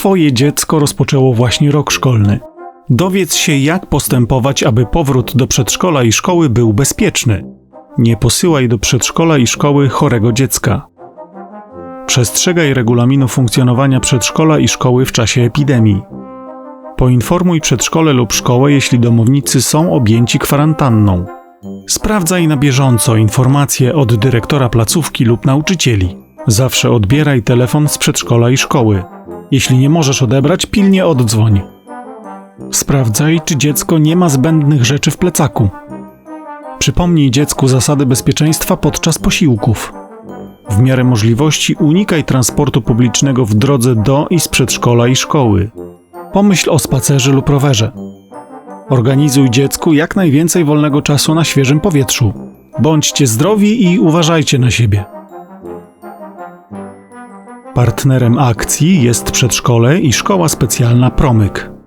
Twoje dziecko rozpoczęło właśnie rok szkolny. Dowiedz się, jak postępować, aby powrót do przedszkola i szkoły był bezpieczny. Nie posyłaj do przedszkola i szkoły chorego dziecka. Przestrzegaj regulaminu funkcjonowania przedszkola i szkoły w czasie epidemii. Poinformuj przedszkole lub szkołę, jeśli domownicy są objęci kwarantanną. Sprawdzaj na bieżąco informacje od dyrektora placówki lub nauczycieli. Zawsze odbieraj telefon z przedszkola i szkoły. Jeśli nie możesz odebrać, pilnie oddzwoń. Sprawdzaj, czy dziecko nie ma zbędnych rzeczy w plecaku. Przypomnij dziecku zasady bezpieczeństwa podczas posiłków. W miarę możliwości unikaj transportu publicznego w drodze do i z przedszkola i szkoły. Pomyśl o spacerze lub rowerze. Organizuj dziecku jak najwięcej wolnego czasu na świeżym powietrzu. Bądźcie zdrowi i uważajcie na siebie. Partnerem akcji jest przedszkole i szkoła specjalna Promyk.